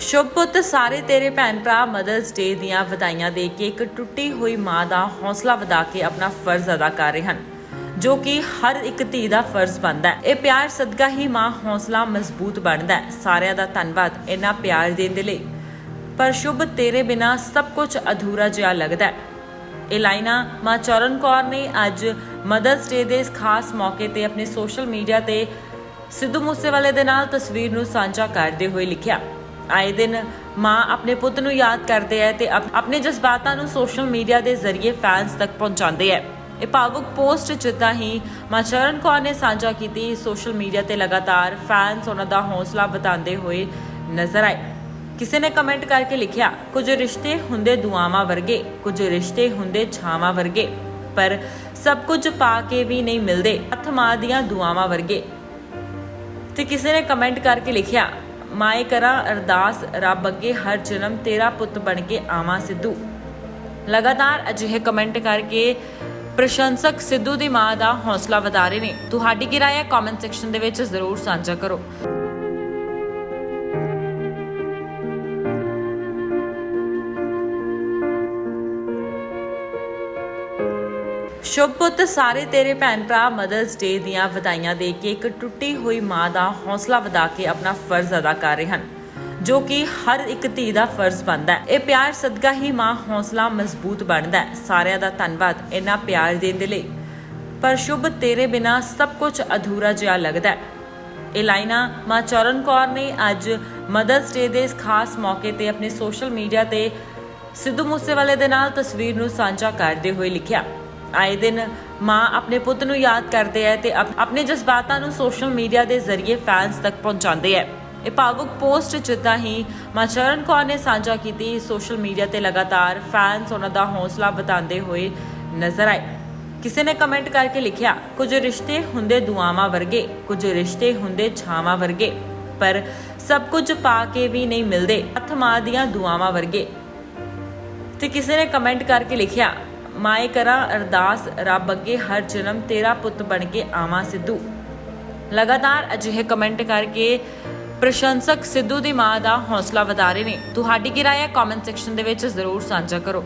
ਸ਼ੁਭ ਪੁੱਤ, ਸਾਰੇ ਤੇਰੇ ਭੈਣ ਭਰਾ ਮਦਰਸ ਡੇ ਦੀਆਂ ਵਧਾਈਆਂ ਦੇ ਕੇ ਇੱਕ ਟੁੱਟੀ ਹੋਈ ਮਾਂ ਦਾ ਹੌਸਲਾ ਵਧਾ ਕੇ ਆਪਣਾ ਫਰਜ਼ ਅਦਾ ਕਰ ਰਹੇ ਹਨ, ਜੋ ਕਿ ਹਰ ਇੱਕ ਧੀ ਦਾ ਫਰਜ਼ ਬਣਦਾ ਹੈ। ਇਹ ਪਿਆਰ ਸਦਕਾ ਹੀ ਮਾਂ ਹੌਸਲਾ ਮਜ਼ਬੂਤ ਬਣਦਾ ਹੈ। ਸਾਰਿਆਂ ਦਾ ਧੰਨਵਾਦ ਇੰਨਾ ਪਿਆਰ ਦੇਣ ਦੇ ਲਈ। ਪਰ ਸ਼ੁਭ ਤੇਰੇ ਬਿਨਾ ਸਭ ਕੁਝ ਅਧੂਰਾ ਜਿਹਾ ਲੱਗਦਾ ਹੈ। ਇਹ ਲਾਈਨਾਂ ਮਾਂ ਚਰਨ ਕੌਰ ਨੇ ਅੱਜ ਮਦਰਸ ਡੇ ਦੇ ਇਸ ਖਾਸ ਮੌਕੇ ਤੇ ਆਪਣੇ ਸੋਸ਼ਲ ਮੀਡੀਆ ਤੇ ਸਿੱਧੂ ਮੂਸੇਵਾਲੇ ਦੇ ਨਾਲ ਤਸਵੀਰ ਨੂੰ ਸਾਂਝਾ ਕਰਦੇ ਹੋਏ ਲਿਖਿਆ। ਆਏ ਦਿਨ ਮਾਂ ਆਪਣੇ ਪੁੱਤ ਨੂੰ ਯਾਦ ਕਰਦੇ ਹੈ ਤੇ ਆਪਣੇ ਜਜ਼ਬਾਤਾਂ ਨੂੰ ਸੋਸ਼ਲ ਮੀਡੀਆ ਦੇ ਜ਼ਰੀਏ ਫੈਨਸ ਤੱਕ ਪਹੁੰਚਾਉਂਦੇ ਹੈ ਇਹ ਭਾਵੁਕ ਪੋਸਟ ਜਿੱਦਾਂ ਹੀ ਮਾਂ ਕੌਰ ਨੇ ਸਾਂਝਾ ਕੀਤੀ ਸੋਸ਼ਲ ਮੀਡੀਆ ਤੇ ਲਗਾਤਾਰ ਫੈਨਸ ਉਹਨਾਂ ਦਾ ਹੌਸਲਾ ਵਧਾਉਂਦੇ ਹੋਏ ਨਜ਼ਰ ਆਏ। ਕਿਸੇ ਨੇ ਕਮੈਂਟ ਕਰਕੇ ਲਿਖਿਆ, ਕੁਝ ਰਿਸ਼ਤੇ ਹੁੰਦੇ ਦੁਆਵਾਂ ਵਰਗੇ, ਕੁਝ ਰਿਸ਼ਤੇ ਹੁੰਦੇ ਛਾਵਾਂ ਵਰਗੇ, ਪਰ ਸਭ ਕੁਝ ਪਾ ਕੇ ਵੀ ਨਹੀਂ ਮਿਲਦੇ, ਹੱਥ ਮਾਂ ਦੀਆਂ ਦੁਆਵਾਂ ਵਰਗੇ। ਤੇ ਕਿਸੇ ਨੇ ਕਮੈਂਟ ਕਰਕੇ ਲਿਖਿਆ ਮਾਏ ਕਰਾਂ, ਅਰਦਾਸ, ਰੱਬ ਅੱਗੇ ਹਰ ਜਨਮ ਤੇਰਾ ਪੁੱਤ ਬਣ ਕੇ ਆਵਾਂ ਸਿੱਧੂ। ਲਗਾਤਾਰ ਅਜਿਹੇ ਕਮੈਂਟ ਕਰਕੇ ਪ੍ਰਸ਼ੰਸਕ ਸਿੱਧੂ ਦੀ ਮਾਂ ਦਾ ਹੌਸਲਾ ਵਧਾ ਰਹੇ ਨੇ। ਤੁਹਾਡੀ ਕਿਰਾਇਆ ਰਾਏ ਕਮੈਂਟ ਸੈਕਸ਼ਨ ਦੇ ਵਿੱਚ ਜ਼ਰੂਰ ਸਾਂਝਾ ਕਰੋ। ਸ਼ੁਭ ਪੁੱਤ, ਸਾਰੇ ਤੇਰੇ ਭੈਣ ਭਰਾ ਮਦਰਸ ਡੇ ਦੀਆਂ ਵਧਾਈਆਂ ਦੇ ਕੇ ਇੱਕ ਟੁੱਟੀ ਹੋਈ ਮਾਂ ਦਾ ਹੌਸਲਾ ਵਧਾ ਕੇ ਆਪਣਾ ਫਰਜ਼ ਅਦਾ ਕਰ ਰਹੇ ਹਨ, ਜੋ ਕਿ ਹਰ ਇੱਕ ਧੀ ਦਾ ਫਰਜ਼ ਬਣਦਾ ਹੈ। ਇਹ ਪਿਆਰ ਸਦਕਾ ਹੀ ਮਾਂ ਹੌਸਲਾ ਮਜ਼ਬੂਤ ਬਣਦਾ ਹੈ। ਸਾਰਿਆਂ ਦਾ ਧੰਨਵਾਦ ਇੰਨਾ ਪਿਆਰ ਦੇਣ ਦੇ ਲਈ। ਪਰ ਸ਼ੁਭ ਤੇਰੇ ਬਿਨਾ ਸਭ ਕੁਝ ਅਧੂਰਾ ਜਿਹਾ ਲੱਗਦਾ ਹੈ। ਇਹ ਲਾਈਨਾਂ ਮਾਂ ਚਰਨ ਕੌਰ ਨੇ ਅੱਜ ਮਦਰਸ ਡੇ ਦੇ ਇਸ ਖਾਸ ਮੌਕੇ ਤੇ ਆਪਣੇ ਸੋਸ਼ਲ ਮੀਡੀਆ ਤੇ ਸਿੱਧੂ ਮੂਸੇਵਾਲੇ ਦੇ ਨਾਲ ਤਸਵੀਰ ਨੂੰ ਸਾਂਝਾ ਕਰਦੇ ਹੋਏ ਲਿਖਿਆ। ਆਏ ਦਿਨ ਮਾਂ ਆਪਣੇ ਪੁੱਤ ਨੂੰ ਯਾਦ ਕਰਦੇ ਹੈ ਤੇ ਆਪਣੇ ਜਜ਼ਬਾਤਾਂ ਨੂੰ ਸੋਸ਼ਲ ਮੀਡੀਆ ਦੇ ਜ਼ਰੀਏ ਫੈਨਸ ਤੱਕ ਪਹੁੰਚਾਉਂਦੇ ਹੈ ਇਹ ਭਾਵੁਕ ਪੋਸਟ ਜਿੱਦਾਂ ਹੀ ਮਾਂ ਚਰਨ ਕੌਰ ਨੇ ਸਾਂਝਾ ਕੀਤੀ ਸੋਸ਼ਲ ਮੀਡੀਆ ਤੇ ਲਗਾਤਾਰ ਫੈਨਸ ਉਹਨਾਂ ਦਾ ਹੌਸਲਾ ਵਧਾਉਂਦੇ ਹੋਏ ਨਜ਼ਰ ਆਏ। ਕਿਸੇ ਨੇ ਕਮੈਂਟ ਕਰਕੇ ਲਿਖਿਆ, ਕੁਝ ਰਿਸ਼ਤੇ ਹੁੰਦੇ ਦੁਆਵਾਂ ਵਰਗੇ, ਕੁਝ ਰਿਸ਼ਤੇ ਹੁੰਦੇ ਛਾਵਾਂ ਵਰਗੇ, ਪਰ ਸਭ ਕੁਝ ਪਾ ਕੇ ਵੀ ਨਹੀਂ ਮਿਲਦੇ, ਹੱਥ ਮਾਂ ਦੀਆਂ ਦੁਆਵਾਂ ਵਰਗੇ। ਤੇ ਕਿਸੇ ਨੇ ਕਮੈਂਟ ਕਰਕੇ ਲਿਖਿਆ ਮਾਏ ਕਰਾਂ, ਅਰਦਾਸ, ਰੱਬ ਅੱਗੇ ਹਰ ਜਨਮ ਤੇਰਾ ਪੁੱਤ ਬਣ ਕੇ ਆਵਾਂ ਸਿੱਧੂ। ਲਗਾਤਾਰ ਅਜਿਹੇ ਕਮੈਂਟ ਕਰਕੇ ਪ੍ਰਸ਼ੰਸਕ ਸਿੱਧੂ ਦੀ ਮਾਂ ਦਾ ਹੌਸਲਾ ਵਧਾ ਰਹੇ ਨੇ। ਤੁਹਾਡੀ ਕੀ ਰਾਏ ਹੈ ਕਮੈਂਟ ਸੈਕਸ਼ਨ ਦੇ ਵਿੱਚ ਜ਼ਰੂਰ ਸਾਂਝਾ ਕਰੋ।